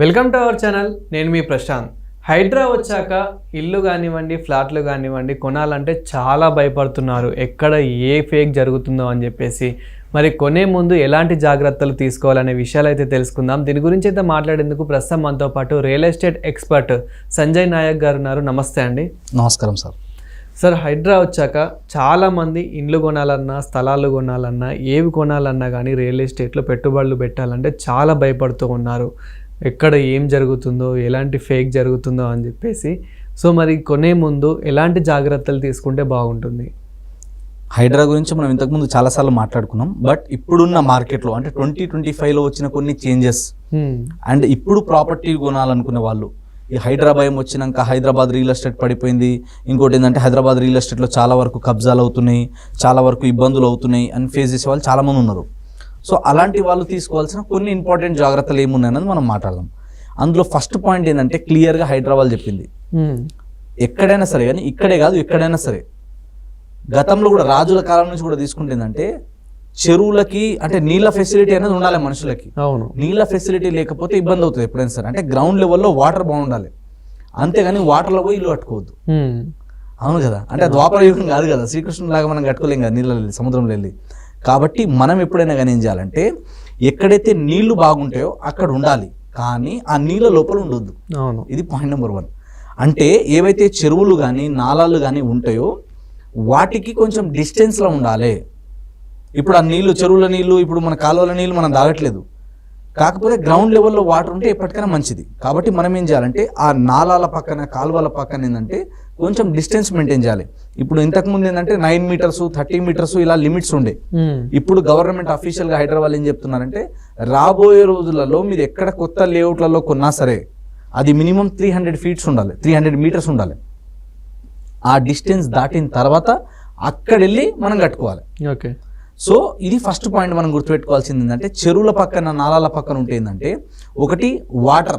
Welcome to our channel నేను మీ ప్రశాంత్. హైడ్రా వచ్చాక ఇల్లు కానివ్వండి ఫ్లాట్లు కానివ్వండి కొనాలంటే చాలా భయపడుతున్నారు. ఎక్కడ ఏ ఫేక్ జరుగుతుందో అని చెప్పేసి. మరి కొనే ముందు ఎలాంటి జాగ్రత్తలు తీసుకోవాలనే విషయాలు అయితే తెలుసుకుందాం. దీని గురించి అయితే మాట్లాడేందుకు ప్రస్తుతం మనతో పాటు real estate expert Sanjay Nayak garu ఉన్నారు. నమస్తే అండి. నమస్కారం సార్. సార్ హైడ్రా వచ్చాక చాలామంది ఇండ్లు కొనాలన్నా స్థలాలు కొనాలన్నా ఏవి కొనాలన్నా కానీ రియల్ ఎస్టేట్లో పెట్టుబడులు పెట్టాలంటే చాలా భయపడుతూ ఉన్నారు. ఎక్కడ ఏం జరుగుతుందో ఎలాంటి ఫేక్ జరుగుతుందో అని చెప్పేసి. సో మరి కొనే ముందు ఎలాంటి జాగ్రత్తలు తీసుకుంటే బాగుంటుంది? హైడ్రా గురించి మనం ఇంతకుముందు చాలాసార్లు మాట్లాడుకున్నాం. బట్ ఇప్పుడున్న మార్కెట్లో అంటే ట్వంటీ ట్వంటీ ఫైవ్లో వచ్చిన కొన్ని చేంజెస్. అండ్ ఇప్పుడు ప్రాపర్టీ కొనాలనుకునే వాళ్ళు ఈ భయం వచ్చినాక హైదరాబాద్ రియల్ ఎస్టేట్ పడిపోయింది. ఇంకోటి ఏంటంటే హైదరాబాద్ రియల్ ఎస్టేట్లో చాలా వరకు కబ్జాలు అవుతున్నాయి చాలా వరకు ఇబ్బందులు అవుతున్నాయి అని ఫేస్ చేసే వాళ్ళు చాలామంది ఉన్నారు. సో అలాంటి వాళ్ళు తీసుకోవాల్సిన కొన్ని ఇంపార్టెంట్ జాగ్రత్తలు ఏమున్నాయన్నది మనం మాట్లాడదాం. అందులో ఫస్ట్ పాయింట్ ఏంటంటే క్లియర్గా హైదరాబాద్ చెప్పింది. ఎక్కడైనా సరే కానీ ఇక్కడే కాదు ఎక్కడైనా సరే. గతంలో కూడా రాజుల కాలం నుంచి కూడా తీసుకుంటే ఏంటంటే చెరువులకి అంటే నీళ్ళ ఫెసిలిటీ అనేది ఉండాలి మనుషులకి. అవును. నీళ్ళ ఫెసిలిటీ లేకపోతే ఇబ్బంది అవుతుంది ఎప్పుడైనా సరే. అంటే గ్రౌండ్ లెవెల్లో వాటర్ బాగుండాలి. అంతేగాని వాటర్లో పోయి ఇల్లు కట్టుకోవద్దు. అవును కదా? అంటే ద్వాపర యుగం కాదు కదా? శ్రీకృష్ణుడు లాగా మనం కట్టుకోలేం కదా నీళ్ళ వెళ్ళి సముద్రంలో వెళ్ళి. కాబట్టి మనం ఎప్పుడైనా కానీ ఏం చేయాలంటే ఎక్కడైతే నీళ్ళు బాగుంటాయో అక్కడ ఉండాలి. కానీ ఆ నీళ్ళ లోపల ఉండొద్దు. అవును. ఇది పాయింట్ నెంబర్ వన్. అంటే ఏవైతే చెరువులు కానీ నాలాలు కానీ ఉంటాయో వాటికి కొంచెం డిస్టెన్స్లో ఉండాలి. ఇప్పుడు ఆ నీళ్ళు చెరువుల నీళ్ళు ఇప్పుడు మన కాలువల నీళ్ళు మనం తాగట్లేదు. కాకపోతే గ్రౌండ్ లెవెల్లో వాటర్ ఉంటే ఎప్పటికైనా మంచిది. కాబట్టి మనం ఏం చేయాలంటే ఆ నాలాల పక్కన కాలువల పక్కన ఏంటంటే కొంచెం డిస్టెన్స్ మెయింటైన్ చేయాలి. ఇప్పుడు ఇంతకుముందు ఏంటంటే నైన్ మీటర్స్ థర్టీ మీటర్స్ ఇలా లిమిట్స్ ఉండే. హ్మ్. ఇప్పుడు గవర్నమెంట్ అఫీషియల్గా హైదరాబాద్ ఏం చెప్తున్నారంటే రాబోయే రోజులలో మీరు ఎక్కడ కొత్త లేఅవుట్లలో కొన్నా సరే అది మినిమం త్రీ హండ్రెడ్ ఫీట్స్ ఉండాలి. త్రీ హండ్రెడ్ మీటర్స్ ఉండాలి. ఆ డిస్టెన్స్ దాటిన తర్వాత అక్కడ వెళ్ళి మనం కట్టుకోవాలి. ఓకే సో ఇది ఫస్ట్ పాయింట్ మనం గుర్తుపెట్టుకోవాల్సింది ఏంటంటే చెరువుల పక్కన నాలాల పక్కన ఉంటే ఏంటంటే ఒకటి వాటర్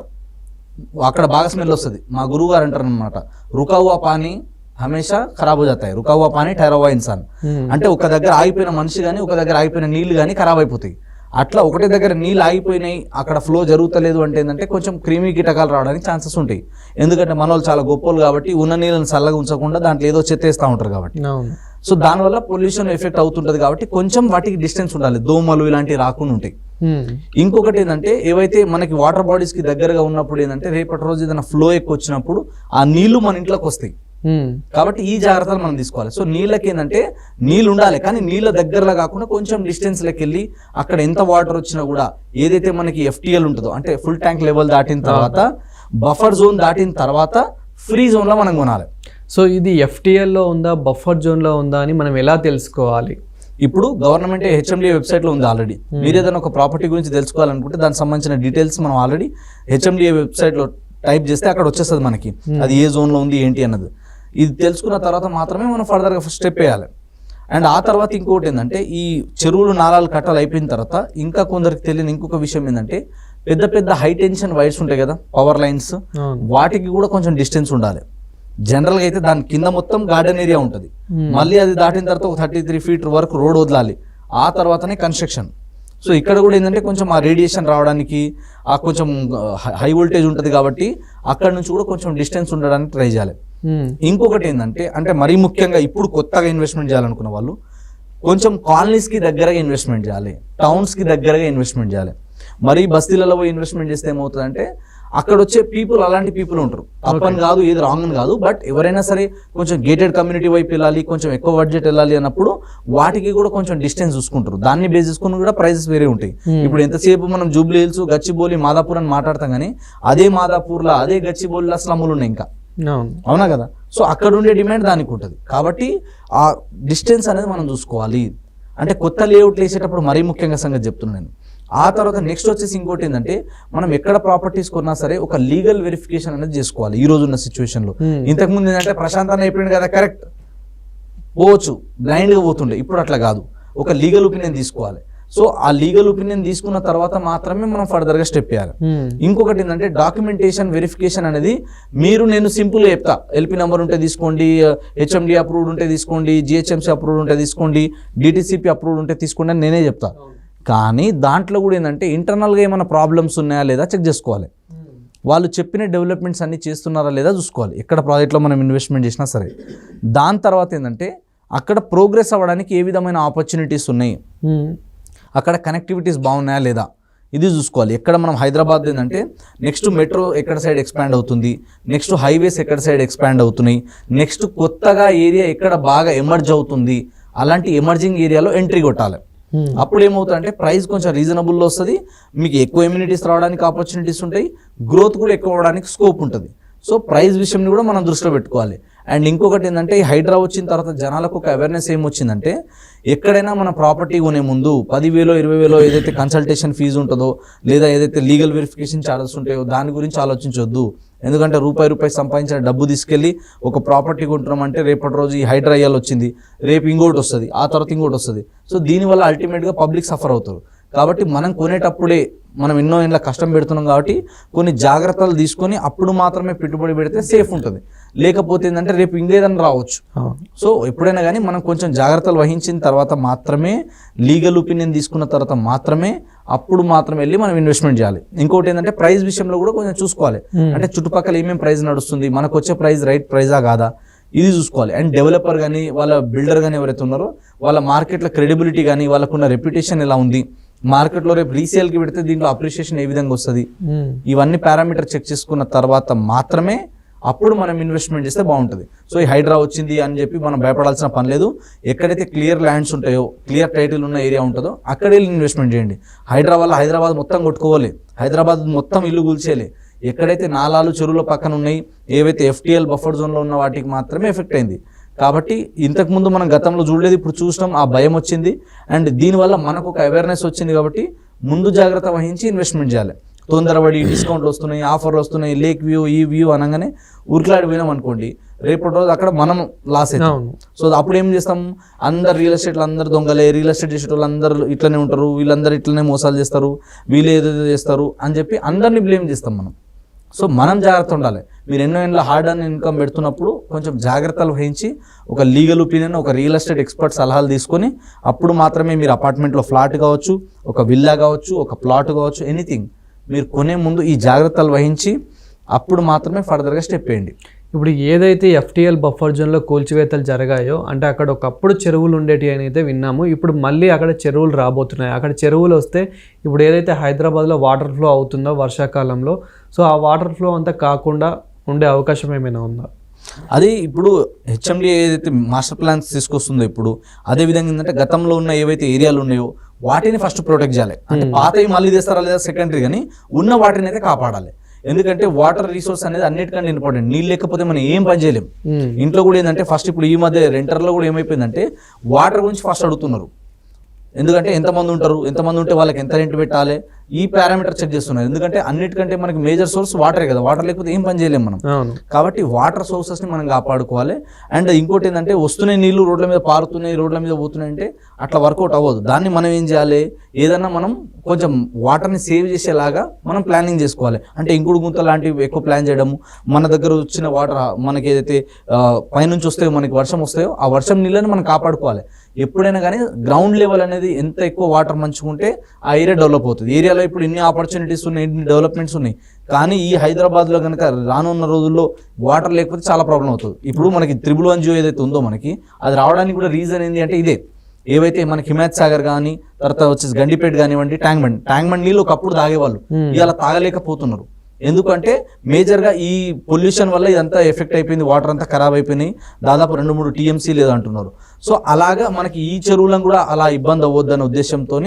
అక్కడ బాగా స్మెల్ వస్తుంది. మా గురువు గారు అంటారు అనమాట రుకావువా పానీ హమేషా ఖరాబ్ జాతాయి. రుకావువా పానీ టైరవా ఇన్సాన్. హ్మ్. అంటే ఒక దగ్గర ఆగిపోయిన మనిషి కానీ ఒక దగ్గర ఆగిపోయిన నీళ్ళు కానీ ఖరాబ్ అయిపోతాయి. అట్లా ఒకటే దగ్గర నీళ్ళు ఆగిపోయినాయి అక్కడ ఫ్లో జరుగుతలేదు అంటే ఏంటంటే కొంచెం క్రిమి కీటకాలు రావడానికి ఛాన్సెస్ ఉంటాయి. ఎందుకంటే మన వాళ్ళు చాలా గొప్పలు కాబట్టి ఉన్న నీళ్ళని చల్లగా ఉంచకుండా దాంట్లో ఏదో చెత్తేస్తూ ఉంటారు కాబట్టి. సో దానివల్ల పొల్యూషన్ ఎఫెక్ట్ అవుతుంటుంది కాబట్టి కొంచెం వాటికి డిస్టెన్స్ ఉండాలి. దోమలు ఇలాంటివి రాకుండా ఉంటాయి. ఇంకొకటి ఏంటంటే ఏవైతే మనకి వాటర్ బాడీస్కి దగ్గరగా ఉన్నప్పుడు ఏంటంటే రేపటి రోజు ఏదైనా ఫ్లో ఎక్కువ వచ్చినప్పుడు ఆ నీళ్ళు మన ఇంట్లోకి వస్తాయి. హ్మ్. కాబట్టి ఈ జాగ్రత్తలు మనం తీసుకోవాలి. సో నీళ్ళకి ఏంటంటే నీళ్ళు ఉండాలి. కానీ నీళ్ళ దగ్గరలో కాకుండా కొంచెం డిస్టెన్స్లోకి వెళ్ళి అక్కడ ఎంత వాటర్ వచ్చినా కూడా ఏదైతే మనకి ఎఫ్టీఎల్ ఉంటుందో అంటే ఫుల్ ట్యాంక్ లెవెల్ దాటిన తర్వాత బఫర్ జోన్ దాటిన తర్వాత ఫ్రీ జోన్లో మనం కొనాలి. సో ఇది ఎఫ్టీఎల్లో ఉందా బఫర్ జోన్లో ఉందా అని మనం ఎలా తెలుసుకోవాలి? ఇప్పుడు గవర్నమెంట్ హెచ్ఎండి వెబ్సైట్లో ఉంది ఆల్రెడీ మీరు ఏదైనా ఒక ప్రాపర్టీ గురించి తెలుసుకోవాలనుకుంటే దానికి సంబంధించిన డీటెయిల్స్ మనం ఆల్రెడీ హెచ్ఎండిఏ వెబ్సైట్లో టైప్ చేస్తే అక్కడ వచ్చేస్తుంది మనకి. అది ఏ జోన్లో ఉంది ఏంటి అన్నది. ఇది తెలుసుకున్న తర్వాత మాత్రమే మనం ఫర్దర్గా స్టెప్ వేయాలి. అండ్ ఆ తర్వాత ఇంకోటి ఏంటంటే ఈ చెరువులు నాలాలు కట్టాలు అయిపోయిన తర్వాత ఇంకా కొందరికి తెలియని ఇంకొక విషయం ఏంటంటే పెద్ద పెద్ద హై టెన్షన్ వైర్స్ ఉంటాయి కదా పవర్ లైన్స్ వాటికి కూడా కొంచెం డిస్టెన్స్ ఉండాలి. జనరల్గా అయితే దాని కింద మొత్తం గార్డెన్ ఏరియా ఉంటుంది. Hmm. మళ్ళీ అది దాటిన తర్వాత ఒక థర్టీ త్రీ ఫీట్ వరకు రోడ్ వదలాలి. ఆ తర్వాతనే కన్స్ట్రక్షన్ సో ఇక్కడ కూడా ఏంటంటే కొంచెం ఆ రేడియేషన్ రావడానికి ఆ కొంచెం హై వోల్టేజ్ ఉంటుంది కాబట్టి అక్కడ నుంచి కూడా కొంచెం డిస్టెన్స్ ఉండడానికి ట్రై చేయాలి. హ్మ్. ఇంకొకటి ఏంటంటే అంటే మరీ ముఖ్యంగా ఇప్పుడు కొత్తగా ఇన్వెస్ట్మెంట్ చేయాలనుకున్న వాళ్ళు కొంచెం కాలనీస్కి దగ్గరగా ఇన్వెస్ట్మెంట్ చేయాలి. టౌన్స్కి దగ్గరగా ఇన్వెస్ట్మెంట్ చేయాలి. మరీ బస్తీలలో ఇన్వెస్ట్మెంట్ చేస్తే ఏమవుతుందంటే అక్కడ వచ్చే పీపుల్ అలాంటి పీపుల్ ఉంటారు. తప్పని కాదు ఏది రాంగ్ అని కాదు బట్ ఎవరైనా సరే కొంచెం గేటెడ్ కమ్యూనిటీ వైపు వెళ్ళాలి కొంచెం ఎక్కువ బడ్జెట్ వెళ్ళాలి అన్నప్పుడు వాటికి కూడా కొంచెం డిస్టెన్స్ చూసుకుంటారు. దాన్ని బేస్ చేసుకుని కూడా ప్రైజెస్ వేరే ఉంటాయి. Hmm. ఇప్పుడు ఎంతసేపు మనం జూబ్లీ హిల్స్ గచ్చిబౌలి మాదాపూర్ అని మాట్లాడతాం కానీ అదే మాదాపూర్లో అదే గచ్చిబౌలిలో స్లమ్ములు ఉన్నాయి ఇంకా. అవును. అవునా కదా? సో అక్కడ ఉండే డిమాండ్ దానికి ఉంటుంది. కాబట్టి ఆ డిస్టెన్స్ అనేది మనం చూసుకోవాలి. అంటే కొత్త లేఅవుట్లు వేసేటప్పుడు మరీ ముఖ్యంగా సంగతి చెప్తున్నాను నేను. ఆ తర్వాత నెక్స్ట్ వచ్చేసి ఇంకోటి ఏంటంటే మనం ఎక్కడ ప్రాపర్టీస్ కొన్నా సరే ఒక లీగల్ వెరిఫికేషన్ అనేది చేసుకోవాలి ఈ రోజు ఉన్న సిచ్యువేషన్లో Hmm. ఇంతకుముందు ఏంటంటే ప్రశాంత్ అన్న అయిపోయింది కదా కరెక్ట్ పోవచ్చు బ్లైండ్గా పోతుండే ఇప్పుడు అట్లా కాదు. ఒక లీగల్ ఒపీనియన్ తీసుకోవాలి. సో ఆ లీగల్ ఒపీనియన్ తీసుకున్న తర్వాత మాత్రమే మనం ఫర్దర్గా స్టెప్ చేయాలి. హ్మ్. ఇంకొకటి ఏంటంటే డాక్యుమెంటేషన్ వెరిఫికేషన్ అనేది మీరు నేను సింపుల్గా చెప్తా. ఎల్పి నెంబర్ ఉంటే తీసుకోండి హెచ్ఎండి అప్రూవ్డ్ ఉంటే తీసుకోండి జిహెచ్ఎంసీ అప్రూవ్డ్ ఉంటే తీసుకోండి డిటిసిపి అప్రూవ్డ్ ఉంటే తీసుకోండి అని నేనే చెప్తా. కానీ దాంట్లో కూడా ఏంటంటే ఇంటర్నల్గా ఏమైనా ప్రాబ్లమ్స్ ఉన్నాయా లేదా చెక్ చేసుకోవాలి. వాళ్ళు చెప్పిన డెవలప్మెంట్స్ అన్ని చేస్తున్నారా లేదా చూసుకోవాలి. ఎక్కడ ప్రాజెక్ట్లో మనం ఇన్వెస్ట్మెంట్ చేసినా సరే. దాని తర్వాత ఏంటంటే అక్కడ ప్రోగ్రెస్ అవ్వడానికి ఏ విధమైన ఆపర్చునిటీస్ ఉన్నాయి. మ్మ్. అక్కడ కనెక్టివిటీస్ బాగున్నాయా లేదా? ఇది చూసుకోవాలి. ఎక్కడ మనం హైదరాబాద్ ఏంటంటే నెక్స్ట్ మెట్రో ఎక్కడ సైడ్ ఎక్స్పాండ్ అవుతుంది. నెక్స్ట్ హైవేస్ ఎక్కడ సైడ్ ఎక్స్పాండ్ అవుతున్నాయి. నెక్స్ట్ కొత్తగా ఏరియా ఎక్కడ బాగా ఎమర్జ్ అవుతుంది. అలాంటి ఎమర్జింగ్ ఏరియాలో ఎంట్రీ కొట్టాలి. Hmm. అప్పుడు ఏమవుతుందంటే ప్రైస్ కొంచెం రీజనబుల్లో వస్తుంది. మీకు ఎక్కువ ఇమ్యూనిటీస్ రావడానికి ఆపర్చునిటీస్ ఉంటాయి. గ్రోత్ కూడా ఎక్కువ అవడానికి స్కోప్ ఉంటుంది. సో ప్రైస్ విషయంని కూడా మనం దృష్టిలో పెట్టుకోవాలి. అండ్ ఇంకొకటి ఏంటంటే ఈ హైడ్రా వచ్చిన తర్వాత జనాలకు ఒక అవేర్నెస్ ఏమొచ్చిందంటే ఎక్కడైనా మన ప్రాపర్టీ కొనే ముందు పదివేలో ఇరవై వేలో ఏదైతే కన్సల్టేషన్ ఫీజు ఉంటుందో లేదా ఏదైతే లీగల్ వెరిఫికేషన్ ఛార్జెస్ ఉంటాయో దాని గురించి ఆలోచించొద్దు. ఎందుకంటే రూపాయి రూపాయి సంపాదించిన డబ్బు తీసుకెళ్ళి ఒక ప్రాపర్టీ కొంటున్నాం అంటే రేపటి రోజు ఈ హైడ్రా అయ్యాలి వచ్చింది రేపు ఇంకోటి వస్తుంది ఆ తర్వాత ఇంకోటి వస్తుంది. సో దీనివల్ల అల్టిమేట్గా పబ్లిక్ సఫర్ అవుతారు. కాబట్టి మనం కొనేటప్పుడే మనం ఎన్నో ఏళ్ళ కష్టం పెడుతున్నాం కాబట్టి కొన్ని జాగ్రత్తలు తీసుకొని అప్పుడు మాత్రమే పెట్టుబడి పెడితే సేఫ్ ఉంటుంది. లేకపోతే ఏంటంటే రేపు ఇంకేదైనా రావచ్చు. సో ఎప్పుడైనా కానీ మనం కొంచెం జాగ్రత్తలు వహించిన తర్వాత మాత్రమే లీగల్ ఒపీనియన్ తీసుకున్న తర్వాత మాత్రమే అప్పుడు మాత్రం వెళ్ళి మనం ఇన్వెస్ట్మెంట్ చేయాలి. ఇంకోటి ఏంటంటే ప్రైస్ విషయంలో కూడా కొంచెం చూసుకోవాలి. అంటే చుట్టుపక్కల ఏమేమి ప్రైస్ నడుస్తుంది మనకు వచ్చే ప్రైస్ రైట్ ప్రైజా కాదా? ఇది చూసుకోవాలి. అండ్ డెవలపర్ కానీ వాళ్ళ బిల్డర్ కానీ ఎవరైతే ఉన్నారో వాళ్ళ మార్కెట్లో క్రెడిబిలిటీ కానీ వాళ్ళకున్న రెప్యుటేషన్ ఎలా ఉంది? మార్కెట్లో రేపు రీసేల్కి పెడితే దీంట్లో అప్రిషియేషన్ ఏ విధంగా వస్తుంది. ఇవన్నీ పారామీటర్ చెక్ చేసుకున్న తర్వాత మాత్రమే అప్పుడు మనం ఇన్వెస్ట్మెంట్ చేస్తే బాగుంటుంది. సో ఈ హైడ్రా వచ్చింది అని చెప్పి మనం భయపడాల్సిన పని లేదు. ఎక్కడైతే క్లియర్ ల్యాండ్స్ ఉంటాయో క్లియర్ టైటిల్ ఉన్న ఏరియా ఉంటుందో అక్కడ వెళ్ళి ఇన్వెస్ట్మెంట్ చేయండి. హైడ్రా వల్ల హైదరాబాద్ మొత్తం కొట్టుకోవాలి. హైదరాబాద్ మొత్తం ఇల్లు కూల్చేయాలి. ఎక్కడైతే నాలాలు చెరువుల పక్కన ఉన్నాయి ఏవైతే ఎఫ్టీఎల్ బఫర్ జోన్లో ఉన్న వాటికి మాత్రమే ఎఫెక్ట్ అయింది. కాబట్టి ఇంతకుముందు మనం గతంలో చూడలేదు ఇప్పుడు చూసినాం ఆ భయం వచ్చింది. అండ్ దీనివల్ల మనకు ఒక అవేర్నెస్ వచ్చింది కాబట్టి ముందు జాగ్రత్త వహించి ఇన్వెస్ట్మెంట్ చేయాలి. తొందరపడి డిస్కౌంట్లు వస్తున్నాయి ఆఫర్లు వస్తున్నాయి లేక్ వ్యూ ఈ వ్యూ అనగానే ఊరికిలాడి పోయినాం అనుకోండి రేపటి రోజు అక్కడ మనం లాస్ అవుతాం సో అప్పుడు ఏం చేస్తాం? అందరు రియల్ ఎస్టేట్లు అందరు దొంగలే రియల్ ఎస్టేట్ చేసే వాళ్ళు అందరూ ఇట్లనే ఉంటారు వీళ్ళందరూ ఇట్లనే మోసాలు చేస్తారు వీళ్ళు ఏదేదో చేస్తారు అని చెప్పి అందరినీ బ్లేమ్ చేస్తాం మనం. సో మనం జాగ్రత్త ఉండాలి. మీరు ఎన్నో ఏళ్ళ హార్డ్ అండ్ ఇన్కమ్ పెడుతున్నప్పుడు కొంచెం జాగ్రత్తలు వహించి ఒక లీగల్ ఒపీనియన్ ఒక రియల్ ఎస్టేట్ ఎక్స్పర్ట్ సలహాలు తీసుకొని అప్పుడు మాత్రమే మీరు అపార్ట్మెంట్లో ఫ్లాట్ కావచ్చు ఒక విల్లా కావచ్చు ఒక ప్లాట్ కావచ్చు ఎనీథింగ్ మీరు కొనే ముందు ఈ జాగ్రత్తలు వహించి అప్పుడు మాత్రమే ఫర్దర్గా స్టెప్ వేయండి. ఇప్పుడు ఏదైతే ఎఫ్టీఎల్ బఫర్ జోన్లో కూల్చివేతలు జరిగాయో అంటే అక్కడ ఒకప్పుడు చెరువులు ఉండేటి అని అయితే విన్నాము ఇప్పుడు మళ్ళీ అక్కడ చెరువులు రాబోతున్నాయి. అక్కడ చెరువులు వస్తే ఇప్పుడు ఏదైతే హైదరాబాద్లో వాటర్ ఫ్లో అవుతుందో వర్షాకాలంలో సో ఆ వాటర్ ఫ్లో అంతా కాకుండా ఉండే అవకాశం ఏమైనా ఉందా? అది ఇప్పుడు హెచ్ఎండి ఏదైతే మాస్టర్ ప్లాన్స్ తీసుకొస్తుందో ఇప్పుడు అదే విధంగా ఏంటంటే గతంలో ఉన్న ఏవైతే ఏరియాలు ఉన్నాయో వాటిని ఫస్ట్ ప్రొటెక్ట్ చేయాలి. అంటే పాతవి మళ్ళీ తెస్తారా లేదా సెకండరీ కానీ ఉన్న వాటిని అయితే కాపాడాలి. ఎందుకంటే వాటర్ రిసోర్స్ అనేది అన్నిటికంటే ఇంపార్టెంట్ నీళ్ళు లేకపోతే మనం ఏం పని చేయలేం. మ్మ్. ఇంట్లో కూడా ఏంటంటే ఫస్ట్ ఇప్పుడు ఈ మధ్య రెంటర్లో కూడా ఏమైపోయిందంటే వాటర్ గురించి ఫస్ట్ అడుగుతున్నారు. ఎందుకంటే ఎంతమంది ఉంటారు? ఎంతమంది ఉంటే వాళ్ళకి ఎంత రెంట్ పెట్టాలి? ఈ పారామీటర్ చెక్ చేస్తున్నారు. ఎందుకంటే అన్నిటికంటే మనకి మేజర్ సోర్స్ వాటరే కదా. వాటర్ లేకపోతే ఏం పని చేయలేం మనం. కాబట్టి వాటర్ సోర్సెస్ని మనం కాపాడుకోవాలి. అండ్ ఇంకోటి ఏంటంటే వస్తున్నాయి నీళ్ళు రోడ్ల మీద పారుతున్నాయి రోడ్ల మీద పోతున్నాయి అంటే అట్లా వర్కౌట్ అవ్వదు. దాన్ని మనం ఏం చేయాలి? ఏదన్నా మనం కొంచెం వాటర్ని సేవ్ చేసేలాగా మనం ప్లానింగ్ చేసుకోవాలి. అంటే ఇంకుడు గుంత లాంటివి ఎక్కువ ప్లాన్ చేయడము. మన దగ్గర వచ్చిన వాటర్ మనకి ఏదైతే పైనుంచి వస్తాయో మనకి వర్షం వస్తాయో ఆ వర్షం నీళ్ళని మనం కాపాడుకోవాలి. ఎప్పుడైనా కానీ గ్రౌండ్ లెవెల్ అనేది ఎంత ఎక్కువ వాటర్ మంచుకుంటే ఆ ఏరియా డెవలప్ అవుతుంది. ఏరియాలో ఇప్పుడు ఇన్ని ఆపర్చునిటీస్ ఉన్నాయి ఇన్ని డెవలప్మెంట్స్ ఉన్నాయి. కానీ ఈ హైదరాబాద్లో కనుక రానున్న రోజుల్లో వాటర్ లేకపోతే చాలా ప్రాబ్లం అవుతుంది. ఇప్పుడు మనకి త్రిబుల్ వన్ జియో ఏదైతే ఉందో మనకి అది రావడానికి కూడా రీజన్ ఏంటి అంటే ఇదే. ఏవైతే మనకి హిమాయత్ సాగర్ కానీ తర్వాత వచ్చేసి గండిపేట కానివ్వండి ట్యాంక్ బండ్ ట్యాంక్ బండ్ నీళ్ళు ఒకప్పుడు తాగేవాళ్ళు. ఇవాళ తాగలేకపోతున్నారు. ఎందుకంటే మేజర్గా ఈ పొల్యూషన్ వల్ల ఇదంతా ఎఫెక్ట్ అయిపోయింది వాటర్ అంతా ఖరాబ్ అయిపోయినాయి. దాదాపు రెండు మూడు టీఎంసీ లేదంటున్నారు. సో అలాగా మనకి ఈ చెరువులను కూడా అలా ఇబ్బంది అవ్వద్దనే ఉద్దేశంతో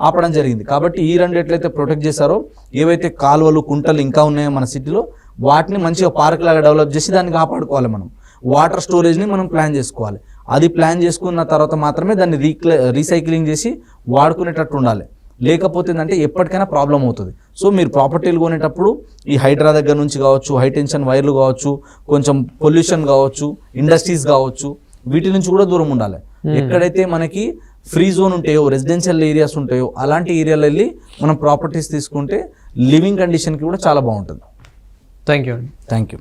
ఆపడం జరిగింది. కాబట్టి ఈ రెండు ఎట్లయితే ప్రొటెక్ట్ చేశారో ఏవైతే కాలువలు కుంటలు ఇంకా ఉన్నాయో మన సిటీలో వాటిని మంచిగా పార్క్ లాగా డెవలప్ చేసి దాన్ని కాపాడుకోవాలి మనం. వాటర్ స్టోరేజ్ని మనం ప్లాన్ చేసుకోవాలి. అది ప్లాన్ చేసుకున్న తర్వాత మాత్రమే దాన్ని రీక్లే రీసైక్లింగ్ చేసి వాడుకునేటట్టు ఉండాలి. లేకపోతే ఏంటంటే ఎప్పటికైనా ప్రాబ్లం అవుతుంది. సో మీరు ప్రాపర్టీలు కొనేటప్పుడు ఈ హైడ్రా దగ్గర నుంచి కావచ్చు హై టెన్షన్ వైర్లు కావచ్చు కొంచెం పొల్యూషన్ కావచ్చు ఇండస్ట్రీస్ కావచ్చు వీటి నుంచి కూడా దూరం ఉండాలి. ఎక్కడైతే మనకి ఫ్రీ జోన్ ఉంటాయో రెసిడెన్షియల్ ఏరియాస్ ఉంటాయో అలాంటి ఏరియాలో వెళ్ళి మనం ప్రాపర్టీస్ తీసుకుంటే లివింగ్ కండిషన్కి కూడా చాలా బాగుంటుంది. థ్యాంక్ యూ అండి థ్యాంక్ యూ